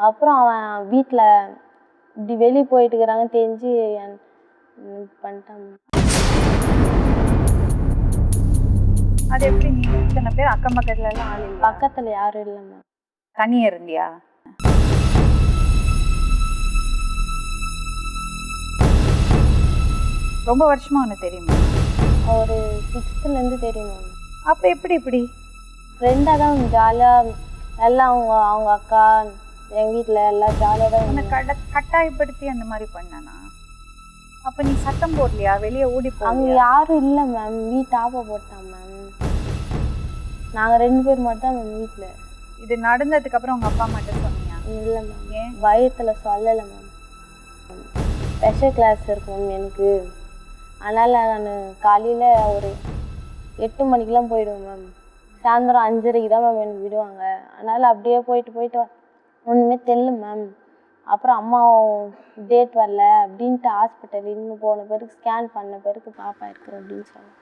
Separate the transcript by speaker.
Speaker 1: அப்புறம் அவன் வீட்டில் இப்படி வெளியே போயிட்டு இருக்கிறாங்க தெரிஞ்சு பண்ணிட்டான்.
Speaker 2: அது எப்படி? இத்தனை பேர் அக்கம் பக்கத்துல எல்லாம் ஆள் இல்ல
Speaker 1: பக்கத்தில் யாரும் இல்லை மேம்
Speaker 2: தனியா இருந்தியா? ரொம்ப வருஷமா உனக்கு தெரியுமா?
Speaker 1: ஒரு சிக்ஸ்த்துலேருந்து தெரியும்
Speaker 2: அப்ப எப்படி இப்படி?
Speaker 1: ஃப்ரெண்டாக தான் ஜாலியாக எல்லாம் அவங்க அவங்க அக்கா எங்கள் வீட்டில் எல்லாம் ஜாலியாக தான்
Speaker 2: உன்னை கட கட்டாயப்படுத்தி அந்த மாதிரி பண்ணனா? அப்ப நீ சத்தம் போடலையா? வெளியே ஓடி
Speaker 1: அங்கே யாரும் இல்லை மேம் வீட்டு ஆப்ப போட்டான் மேம் நாங்கள் ரெண்டு பேர் மட்டும் தான் மேம் வீட்டில்
Speaker 2: இது நடந்ததுக்கு அப்புறம் உங்க அப்பா அம்மாட்ட சொன்னியா?
Speaker 1: இல்லை மேம்
Speaker 2: ஏன்?
Speaker 1: பயத்தில் சொல்லலை மேம் ஸ்பெஷல் கிளாஸ் இருக்கு மேம் எனக்கு. அதனால் நான் காலையில் ஒரு எட்டு மணிக்கெலாம் போயிடுவேன் மேம் சாயந்தரம் அஞ்சரைக்கு தான் மேம் எனக்கு விடுவாங்க. அதனால் அப்படியே போயிட்டு போயிட்டு ஒன்றுமே தெரில மேம் அப்புறம் அம்மா டேட் வரல அப்படின்ட்டு ஹாஸ்பிட்டல் இன்னும் போன பிறகு ஸ்கேன் பண்ண பிறகு பாப்பா இருக்கிற அப்படின்னு சொன்னேன்